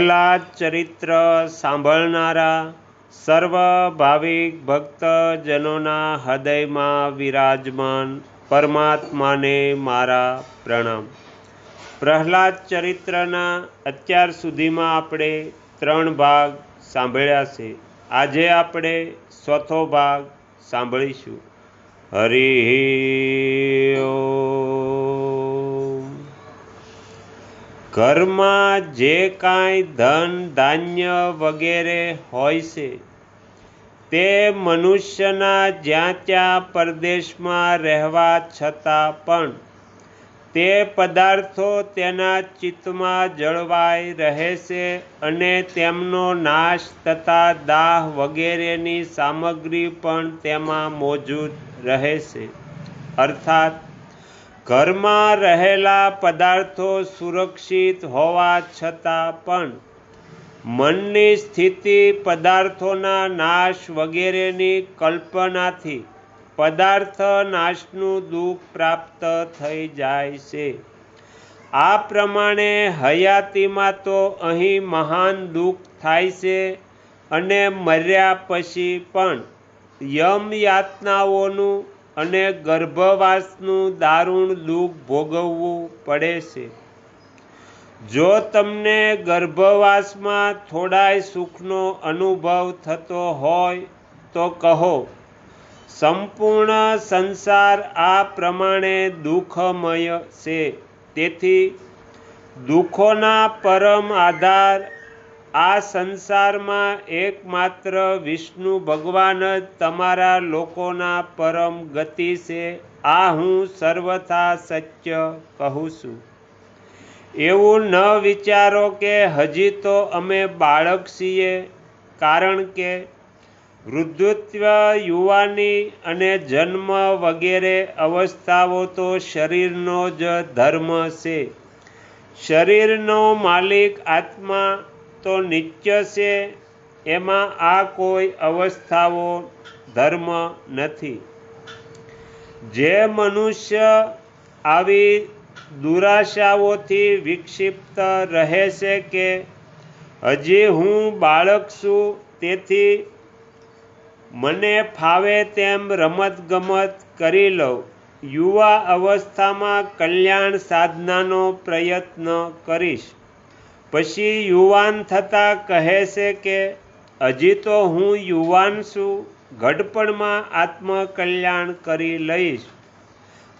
પ્રહલાદ ચરિત્ર સાંભળનારા સર્વ ભાવિક ભક્તજનોના હૃદયમાં વિરાજમાન પરમાત્માને મારા પ્રણામ. પ્રહલાદ ચરિત્રના અત્યાર સુધીમાં આપણે ત્રણ ભાગ સાંભળ્યા છે. આજે આપણે ચોથો ભાગ સાંભળીશું. હરિ ઘરમાં જે કાંઈ ધન, ધાન્ય વગેરે હોય છે, તે મનુષ્યના જ્યાં ત્યાં પરદેશમાં રહેવા છતાં પણ તે પદાર્થો તેના ચિત્તમાં જળવાઈ રહે છે અને તેમનો નાશ તથા દાહ વગેરેની સામગ્રી પણ તેમાં મોજૂદ રહે છે. અર્થાત ઘરમાં રહેલા પદાર્થો સુરક્ષિત હોવા છતાં પણ મનની સ્થિતિ, પદાર્થોના નાશ વગેરેની કલ્પનાથી પદાર્થ નાશનું દુઃખ પ્રાપ્ત થઈ જાય છે. આ પ્રમાણે હયાતીમાં તો અહીં મહાન દુઃખ થાય છે અને મર્યા પછી પણ યમ યાતનાઓનું અને ગર્ભવાસનું દારૂણ દુઃખ ભોગવવું પડે છે. જો તમને ગર્ભવાસમાં થોડાય સુખનો અનુભવ થતો હોય, તો કહો, સંપૂર્ણ સંસાર આ પ્રમાણે દુઃખમય છે. તેથી દુઃખોના પરમ આધાર આ સંસારમાં એકમાત્ર વિષ્ણુ ભગવાન જ તમારા લોકોના પરમ ગતિ છે. આ હું સર્વથા સત્ય કહું છું. એવું ન વિચારો કે હજી તો અમે બાળક છીએ. કારણ કે વૃદ્ધત્વ, યુવાની અને જન્મ વગેરે અવસ્થાઓ તો શરીરનો જ ધર્મ છે. શરીરનો માલિક આત્મા તો નિત્ય છે, એમાં આ કોઈ અવસ્થાઓ ધર્મ નથી. જે મનુષ્ય આવી દુરાશાઓથી વિક્ષિપ્ત રહે છે કે હજી હું બાળક છું, તેથી મને ફાવે તેમ રમતગમત કરી લઉં. યુવા અવસ્થામાં કલ્યાણ સાધનાનો પ્રયત્ન કરીશ. પછી યુવાન થતાં કહે છે કે, હજી તો હું યુવાન છું ઘડપણમાં આત્મકલ્યાણ કરી લઈશ.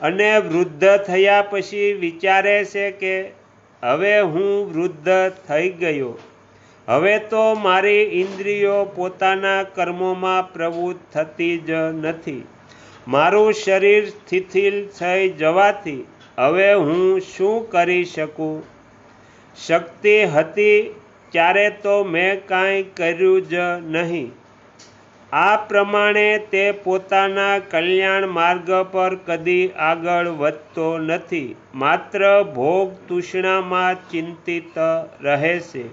અને વૃદ્ધ થયા પછી વિચારે છે કે, હવે હું વૃદ્ધ થઈ ગયો. હવે તો મારી ઇન્દ્રિયો પોતાના કર્મોમાં પ્રવૃત્ત થતી જ નથી. મારું શરીર સ્થિથિલ થઈ જવાથી હવે હું શું કરી શકું? શક્તિ હતી ત્યારે તો મેં કાંઈ કર્યું જ નહીં. આ પ્રમાણે તે પોતાના કલ્યાણ માર્ગ પર કદી આગળ વધતો નથી. માત્ર ભોગ તૂષણામાં ચિંતિત રહે છે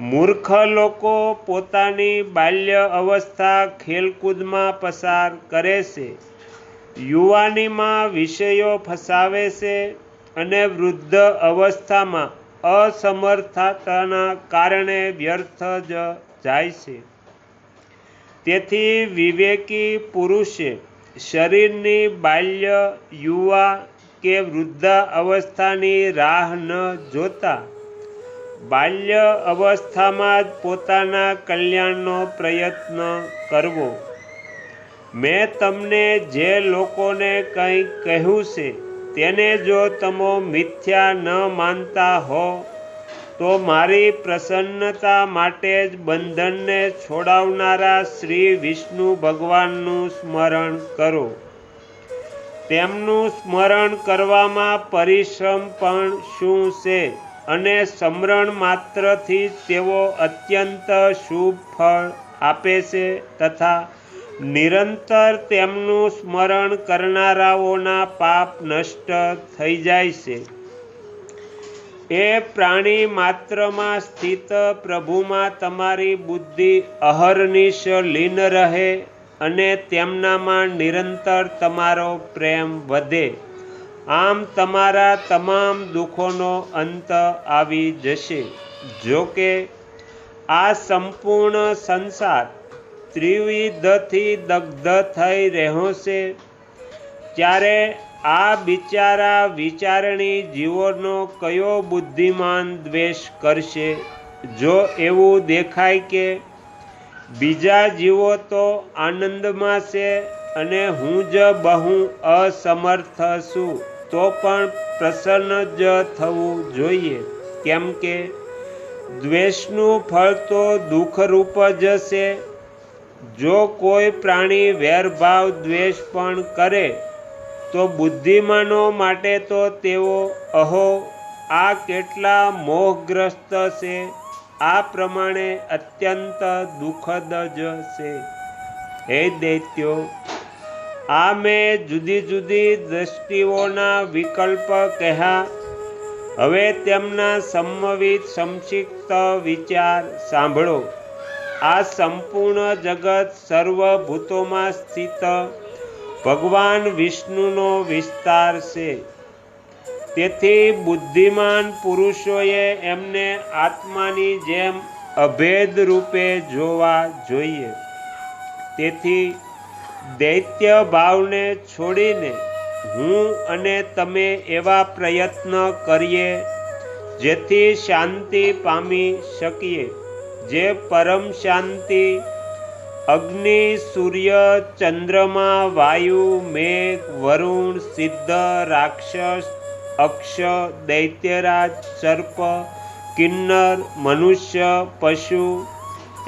મૂર્ખ લોકો પોતાની બાલ્ય અવસ્થા ખેલકૂદમાં પસાર કરે છે. યુવાનીમાં વિષયો ફસાવે છે અને વૃદ્ધ અવસ્થામાં અસમર્થતાના કારણે વ્યર્થ જ જાય છે. તેથી વિવેકી પુરુષે શરીરની બાલ્ય, યુવા કે વૃદ્ધ અવસ્થાની રાહ ન જોતા બાલ્ય અવસ્થામાં જ પોતાના કલ્યાણનો પ્રયત્ન કરવો. મેં તમને જે લોકોને કંઈ કહ્યું છે તેને જો તમે મિથ્યા ન માનતા હો, તો મારી પ્રસન્નતા માટે જ બંધનને છોડાવનારા શ્રી વિષ્ણુ ભગવાનનું સ્મરણ કરો. તેમનું સ્મરણ કરવામાં પરિશ્રમ પણ શું છે? અને સ્મરણ માત્રથી તેઓ અત્યંત શુભ ફળ આપે છે તથા નિરંતર તેમનું સ્મરણ કરનારાઓના પાપ નષ્ટ થઈ જાય છે. એ પ્રાણી માત્રમાં સ્થિત પ્રભુમાં તમારી બુદ્ધિ અહર્નિશ લીન રહે અને તેમનામાં નિરંતર તમારો પ્રેમ વધે. આમ તમારા તમામ દુઃખોનો અંત આવી જશે. જો કે આ સંપૂર્ણ સંસાર ત્રિવિધથી દગ્ધ થઈ રહ્યો છે. ત્યારે આ બિચારા વિચારણી જીવોનો કયો બુદ્ધિમાન દ્વેષ કરશે? જો એવું દેખાય કે બીજા જીવો તો આનંદમાં છે અને હું જ બહુ અસમર્થ છું, તો પણ પ્રસન્ન જ થવું જોઈએ. કેમ કે દ્વેષનું ફળ તો દુઃખરૂપ જ છે. જો કોઈ પ્રાણી વેરભાવ, દ્વેષ પણ કરે, તો બુદ્ધિમાનો માટે તો તેઓ, અહો, આ કેટલા મોહગ્રસ્ત છે. આ પ્રમાણે અત્યંત દુઃખદ જ છે. હે દૈત્યો, આ મેં જુદી જુદી દ્રષ્ટિઓના વિકલ્પ કહ્યા હવે તેમના સંમવિત સંક્ષિપ્ત વિચાર સાંભળો. આ સંપૂર્ણ જગત સર્વભૂતોમાં સ્થિત ભગવાન વિષ્ણુનો વિસ્તાર છે. તેથી બુદ્ધિમાન પુરુષોએ એમને આત્માની જેમ અભેદ રૂપે જોવા જોઈએ. તેથી દૈત્ય ભાવને છોડીને હું અને તમે એવા પ્રયત્ન કરીએ જેથી શાંતિ પામી શકીએ. જે પરમ શાંતિ, અગ્નિ, સૂર્ય, ચંદ્રમા, વાયુ, મેઘ, વરુણ, સિદ્ધ, રાક્ષસ, અક્ષ, દૈત્યરાજ, સર્પ, કિન્નર, મનુષ્ય, પશુ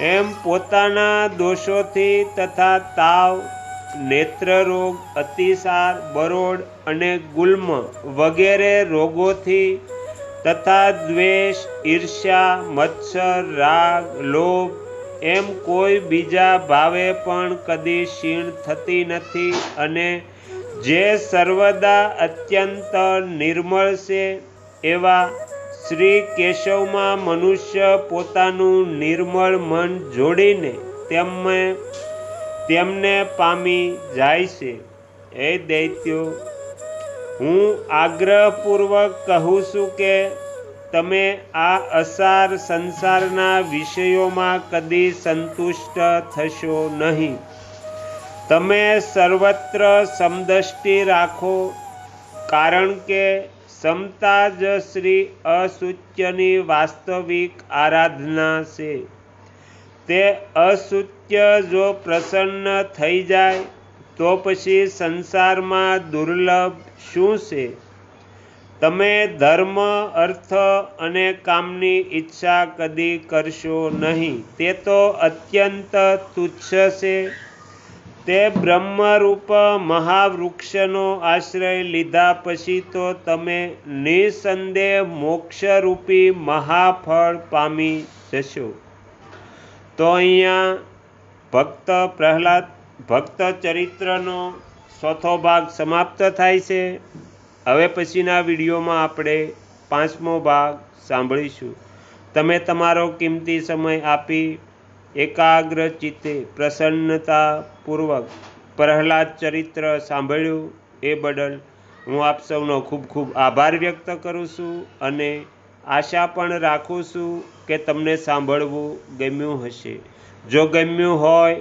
એમ પોતાના દોષોથી તથા તાવ, નેત્રરોગ, અતિસાર, બરોડ અને ગુલ્મ વગેરે રોગોથી તથા દ્વેષ, ઈર્ષ્યા, મત્સર, રાગ, લોભ, એમ કોઈ બીજા ભાવે પણ કદી ક્ષીણ થતી નથી અને જે સર્વદા અત્યંત નિર્મળ છે, એવા શ્રી કેશવમાં મનુષ્ય પોતાનું નિર્મળ મન જોડીને તેમને તેમને પામી જાય છે. એ દૈત્યો હું આગ્રહપૂર્વક કહું છું કે તમે આ અસાર સંસારના વિષયોમાં કદી સંતુષ્ટ થશો નહીં. તમે સર્વત્ર સમદષ્ટિ રાખો, કારણ કે સમતા જ શ્રી અસૂચ્યની વાસ્તવિક આરાધના છે. તે અસૂચ્ય જો પ્રસન્ન થઈ જાય તો પછી સંસારમાં દુર્લભ શું છે? તમે ધર્મ, અર્થ અને કામની ઈચ્છા કદી કરશો નહીં. તે તો અત્યંત તુચ્છ છે. તે બ્રહ્મરૂપ મહાવૃક્ષનો આશ્રય લીધા પછી તો તમે નિસંદેહ મોક્ષરૂપી મહાફળ પામી જશો. તો અહીંયા ભક્ત પ્રહલાદ ભક્ત ચરિત્રનો ચોથો ભાગ સમાપ્ત થાય છે. હવે પછીના વિડીયોમાં આપણે પાંચમો ભાગ સાંભળીશું. તમે તમારો કિંમતી સમય આપી એકાગ્ર ચિત્તે પ્રસન્નતાપૂર્વક પ્રહલાદ ચરિત્ર સાંભળ્યું એ બદલ હું આપ સૌનો ખૂબ ખૂબ આભાર વ્યક્ત કરું છું અને આશા પણ રાખું છું કે તમને સાંભળવું ગમ્યું હશે. જો ગમ્યું હોય